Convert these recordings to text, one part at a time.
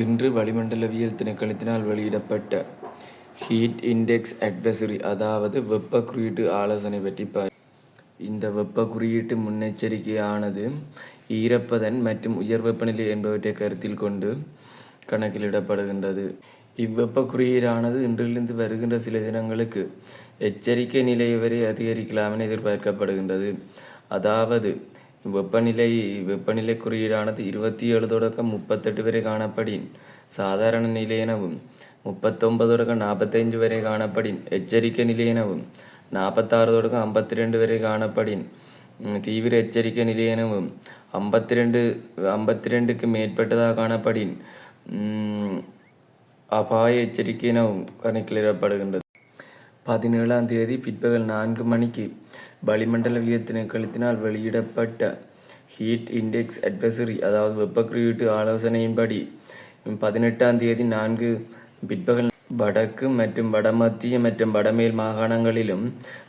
இன்று வளிமண்டலவியல் திணைக்களத்தினால் வெளியிடப்பட்ட ஹீட் இண்டெக்ஸ் அட்வைசரி அதாவது வெப்ப குறியீட்டு ஆலோசனை பற்றி பா இந்த வெப்ப குறியீட்டு முன்னெச்சரிக்கையானது ஈரப்பதன் மற்றும் உயர் வெப்பநிலை என்பவற்றை கருத்தில் கொண்டு கணக்கிலிடப்படுகின்றது. இவ்வெப்ப குறியீடானது இன்றிலிருந்து வருகின்ற சில தினங்களுக்கு எச்சரிக்கை நிலை வரை அதிகரிக்கலாம் என எதிர்பார்க்கப்படுகின்றது. அதாவது வெப்பநிலை வெப்பநிலை குறியீடானது இருபத்தி ஏழு தொடக்கம் முப்பத்தெட்டு வரை காணப்படின் சாதாரண நிலை எனவும் முப்பத்தொன்பது தொடக்கம் நாற்பத்தைந்து வரை காணப்படின் எச்சரிக்கை நிலை எனவும் நாற்பத்தாறு தொடக்கம் ஐம்பத்தி ரெண்டு வரை காணப்படின் தீவிர எச்சரிக்கை நிலை எனவும் ஐம்பத்தி ரெண்டு ஐம்பத்தி ரெண்டுக்கு மேற்பட்டதாக காணப்படின் அபாய எச்சரிக்கை எனவும் கணக்கிலிடப்படுகின்றது. பதினேழாம் தேதி பிற்பகல் நான்கு மணிக்கு வளிமண்டலவியல் திணைக்களத்தினால் வெளியிடப்பட்ட ஹீட் இண்டெக்ஸ் அட்வைசரி அதாவது வெப்ப குறியீட்டு ஆலோசனையின்படி பதினெட்டாம் தேதி நான்கு பிற்பகல் வடக்கு மற்றும் வடமத்திய மற்றும் வடமேல் மாகாணங்களிலும்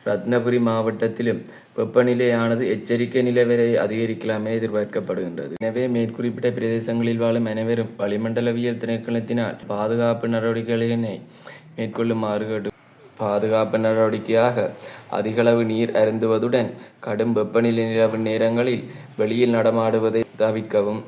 ரத்னபுரி மாவட்டத்திலும் வெப்பநிலையானது எச்சரிக்கை நிலை வரை அதிகரிக்கலாமே எதிர்பார்க்கப்படுகின்றது. எனவே மேற்குறிப்பிட்ட பிரதேசங்களில் வாழும் அனைவரும் வளிமண்டலவியல் திணைக்களத்தினால் பாதுகாப்பு நடவடிக்கைகளினை மேற்கொள்ளுமாறு பாதுகாப்பு நடவடிக்கையாக அதிகளவு நீர் அருந்துவதுடன் கடும் வெப்பநிலை நிலவும் நேரங்களில் வெளியில் நடமாடுவதை தவிர்க்கவும்.